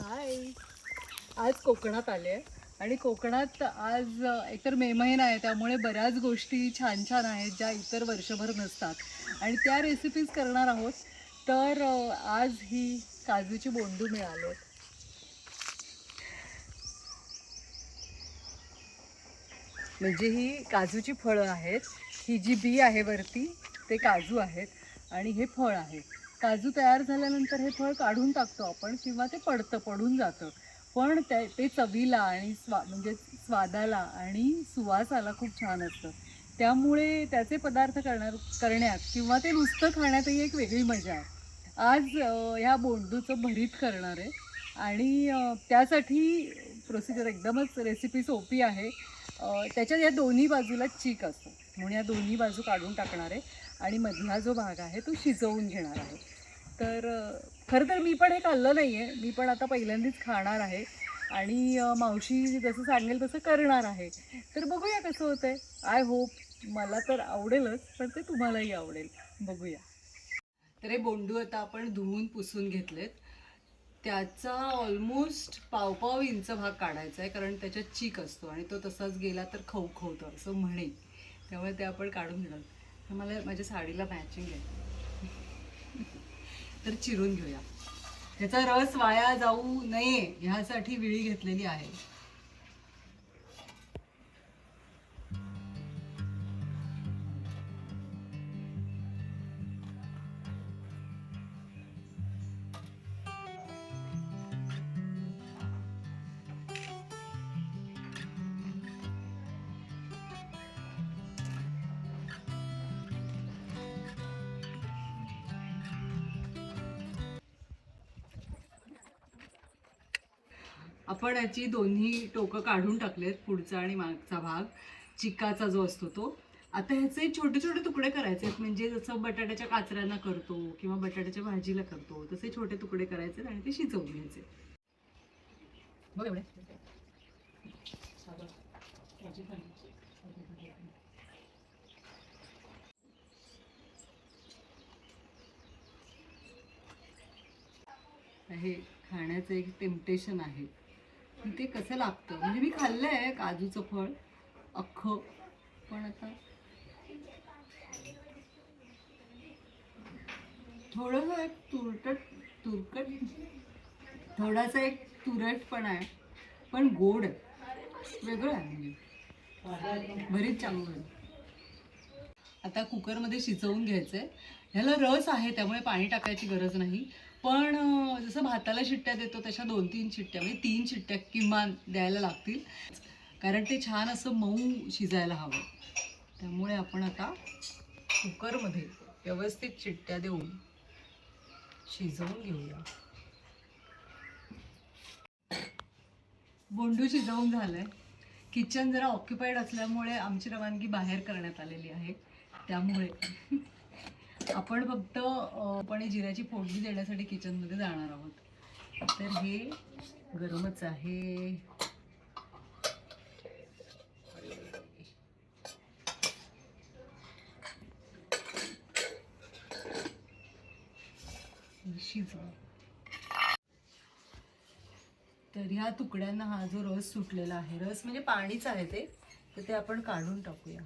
हाय आज कोकणात आले आणि कोकणात आज एकतर मे महिना आहे त्यामुळे बऱ्याच गोष्टी छान छान आहेत ज्या इतर वर्षभर नसतात. आणि त्या रेसिपीज करणार आहोत. तर आज ही काजूची बोंडू मिळाले. आहेत म्हणजे ही काजूची फळं आहेत. ही जी बी आहे वरती ते काजू आहेत. आणि हे फळ आहे. काजू तयार झाल्यानंतर हे फळ काढून टाकतो आपण किंवा ते पडतं पडून जातं. पण ते ते चवीला आणि स्वा म्हणजे स्वादाला आणि सुवासाला खूप छान असतं. त्यामुळे त्याचे पदार्थ करणार करण्यात किंवा ते नुसतं खाण्यातही एक वेगळी मजा आहे. आज ह्या बोंडूचं भरीत करणार आहे. आणि त्यासाठी प्रोसिजर एकदमच रेसिपी सोपी आहे. त्याच्या या दोन्ही बाजूला चीक असतो. म्हणून या दोन्ही बाजू काढून टाकणार आहे. आणि मधला जो भाग आहे तो शिजवून घेणार आहे. तर खरं तर मी पण हे खाल्लं नाही आहे मी पण आता पहिल्यांदाच खाणार आहे. आणि मावशी जसं सांगेल तसं करणार आहे. तर बघूया कसं होतं आहे आय होप मला तर आवडेलच पण ते तुम्हालाही आवडेल. बघूया. तर हे बोंडू आता आपण धुवून पुसून घेतलेत. त्याचा ऑलमोस्ट पावपाव इंच भाग काढायचा आहे कारण त्याच्यात चीक असतो आणि तो तसाच गेला तर खवखवतो असं म्हणे. त्यामुळे ते आपण काढून घेणार. तर मला माझ्या साडीला मॅचिंग आहे. तर चिरून घेऊया. त्याचा रस वाया जाऊ नये ह्यासाठी विळी घेतलेली आहे. आपण याची दोन्ही टोकं काढून टाकलेत पुढचा आणि मागचा भाग चिकाचा जो असतो तो. आता ह्याचे छोटे छोटे तुकडे करायचे आहेत. म्हणजे जसं बटाट्याच्या काचऱ्यांना करतो किंवा बटाट्याच्या भाजीला करतो तसे छोटे तुकडे करायचे आहेत आणि ते शिजवून घ्यायचे बघ एवढे. हे खाण्याचं एक टेम्पटेशन आहे. ते कसं लागतं? म्हणजे मी खाल्लं आहे काजूचं फळ अख्खं. पण आता थोडंसं एक तुरटट तुरकट थोडासा एक तुरट पण आहे. पण गोड आहे. वेगळं आहे म्हणजे. बरीच चांगलं आहे. आता कुकरमध्ये शिजवून घ्यायचं आहे ह्याला रस आहे त्यामुळे पाणी टाकायची गरज नाही. पण जसं भाताला शिट्ट्या देतो तशा दोन तीन शिट्ट्या म्हणजे तीन शिट्ट्या किमान द्यायला लागतील. कारण ते छान असं मऊ शिजायला हवं. त्यामुळे आपण आता कुकरमध्ये व्यवस्थित शिट्ट्या देऊन शिजवून घेऊया. बोंडू शिजवून झालंय. किचन जरा ऑक्युपाईड असल्यामुळे आमची रवानगी बाहेर करण्यात आलेली आहे. त्यामुळे आपण फक्त आपण जिऱ्याची फोडणी देण्यासाठी किचनमध्ये जाणार आहोत. तर हे गरमच आहे. शिजवा तर ह्या तुकड्यांना हा जो रस सुटलेला आहे रस म्हणजे पाणीच आहे ते तर ते आपण काढून टाकूया.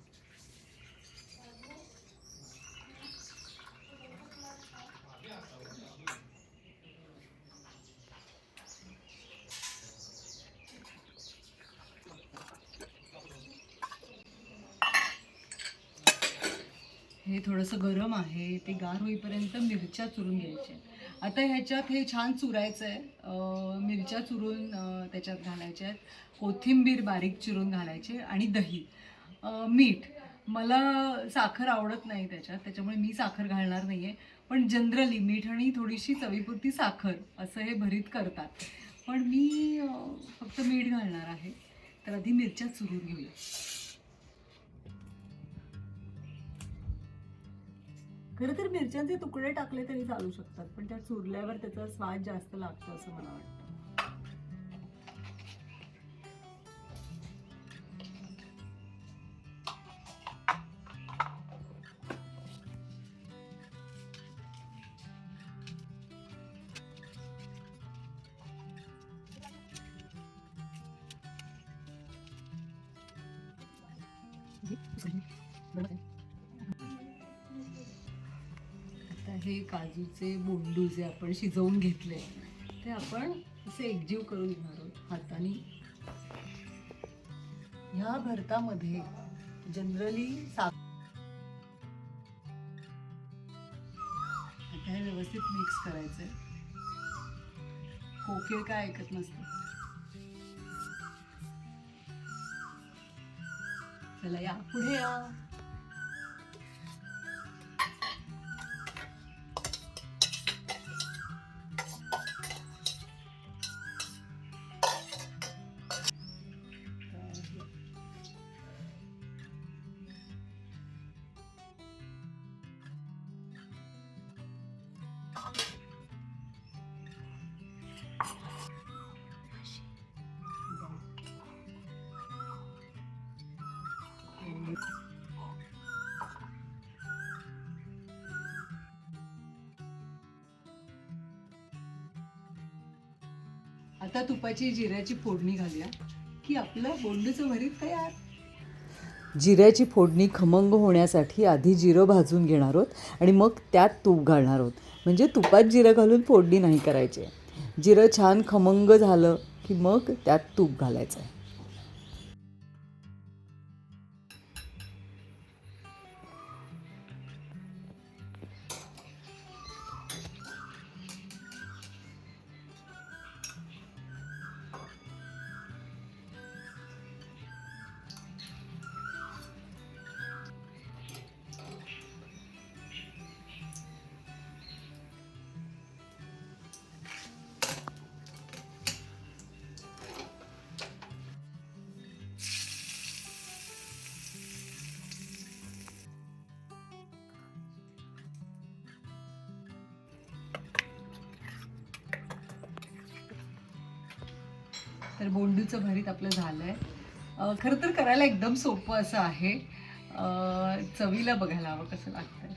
हे थोडंसं गरम आहे ते गार होईपर्यंत मिरच्या चुरून घ्यायच्या. आता ह्याच्यात हे छान चुरायचं आहे मिरच्या चुरून त्याच्यात घालायच्या आहेत. कोथिंबीर बारीक चिरून घालायचे आणि दही. मीठ. मला साखर आवडत नाही त्याच्यात त्याच्यामुळे मी साखर घालणार नाही आहे पण जनरली मीठ आणि थोडीशी चवीपुरती साखर असं हे भरीत करतात. पण मी फक्त मीठ घालणार आहे. तर आधी मिरच्या चुरून घेऊया. खरं तर मिरच्यांचे तुकडे टाकले तरी चालू शकतात पण त्या चुरल्यावर त्याचा स्वाद जास्त लागतो असं मला वाटतं हे काजूचे बोंडू जे आपण शिजवून घेतले ते आपण असे एकजीव करून घेणार आहोत हाताने. ह्या भरतामध्ये जनरली सा आता हे व्यवस्थित मिक्स करायचंय. कोकिळ काय ऐकत नसतं. चला या पुढे या. आता तुपाची जिऱ्याची फोडणी घालूया. की आपलं बोंडूचं भरीत तयार. जिऱ्याची फोडणी खमंग होण्यासाठी आधी जिरं भाजून घेणार आहोत आणि मग त्यात तूप घालणार आहोत. म्हणजे तुपात जिरं घालून फोडणी नाही करायची. आहे. जिरं छान खमंग झालं की मग त्यात तूप घालायचं आहे. तर बोंडूचं भरीत आपलं झालंय. आहे खरं तर करायला एकदम सोपं असं आहे. चवीला बघायला हवं कसं लागतंय.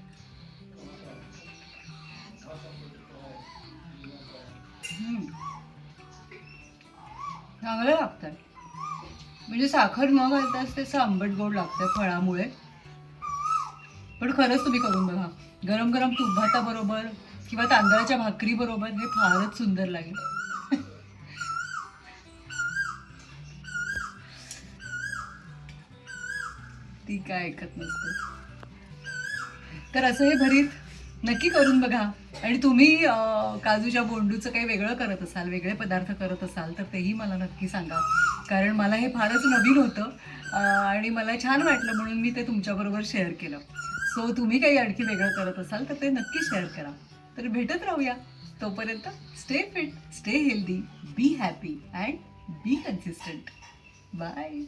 चांगलं लागतंय. म्हणजे साखर न घालताच त्याचं आंबट गोड लागतंय फळामुळे. पण खरंच तुम्ही करून बघा. गरम गरम तूप भाताबरोबर किंवा तांदळाच्या भाकरी बरोबर हे फारच सुंदर लागेल. ती काय ऐकत नसते. तर असं हे भरीत नक्की करून बघा. आणि तुम्ही काजूच्या बोंडूचं काही वेगळं करत असाल वेगळे पदार्थ करत असाल तर तेही मला नक्की सांगा. कारण मला हे फारच नवीन होतं आणि मला छान वाटलं म्हणून मी ते तुमच्याबरोबर शेअर केलं. सो तुम्ही काही आणखी वेगळं करत असाल तर ते नक्की शेअर करा. तर भेटत राहूया. तोपर्यंत stay fit stay healthy be happy and be consistent bye